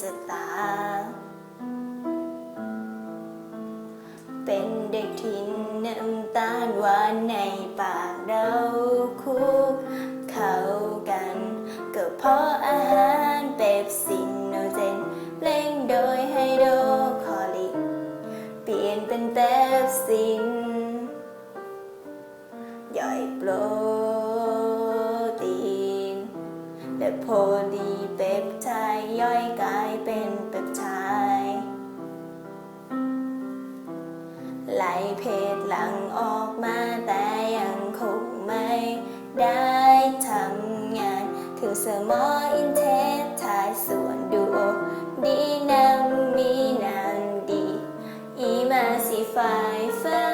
สตา เป็นเด็กที่น้ำตาลหวานในปากเราคุกเข้ากัน ก็เพราะอาหารเปปซินโนเจนเล่งโดยไฮโดรคอริก เปลี่ยนเป็นเปปซิน ย่อยโปรตีนและโพลี ไหลเพศหลังออกมาแต่ยังคงไม่ได้ทำงาน ถึงสมออินเทสทายส่วนดูโอดีน้ำมีน้ำดี อีมาสีไฟฟ้า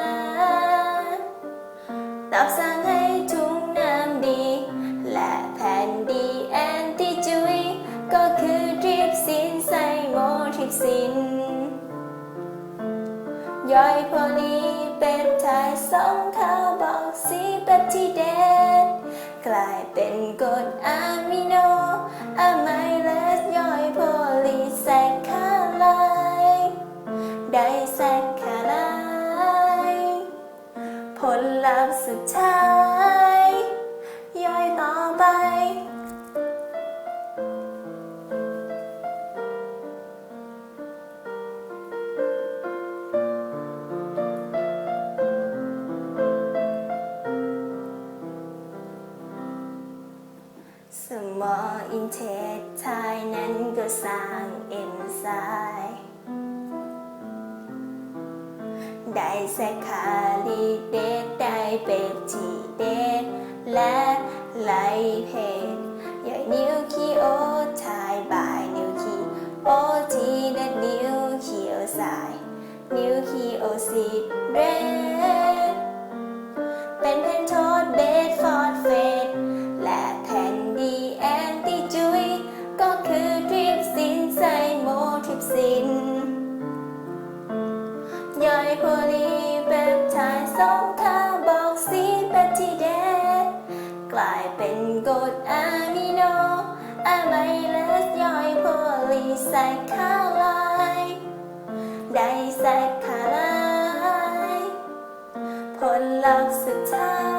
ตอบสั่งให้ถุงน้ำดี และแผ่นดี ย่อยพอลีเปปไทด์สองขาบอกซีเปปทิเดตกลายเป็นกรดอะมิโนอะไมเลสย่อยโพลีแซคคาไลไดแซคคาไลผลลัพธ์สุดท้าย อินเทสไทยนั้นก็สร้างเอนไซม์ได้แซคคาลีเดตได้เปปทีเดตและไลเพดย่อยนิวคลีโอไทด์บายนิวคลีโอทีและนิวคีโอไซนิวคลีโอซิดเร สองคาร์บอกสีเปปทิเดตกลายเป็นกรดอะมิโนอะไมเลสย่อยโพลีแซคคาไลด์ไดแซคคาไลผลลัพธ์สุดท้าย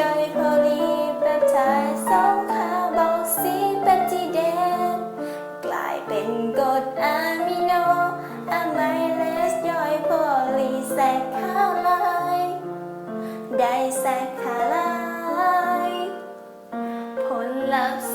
ย่อยโพลีเปปไทด์สองขาบอกสีเปปทิเดนกลายเป็นกรดอะมิโนอะไมเลสย่อยโพลีแซคคาไลด์ไดแซคคาไลด์ผลลัพธ์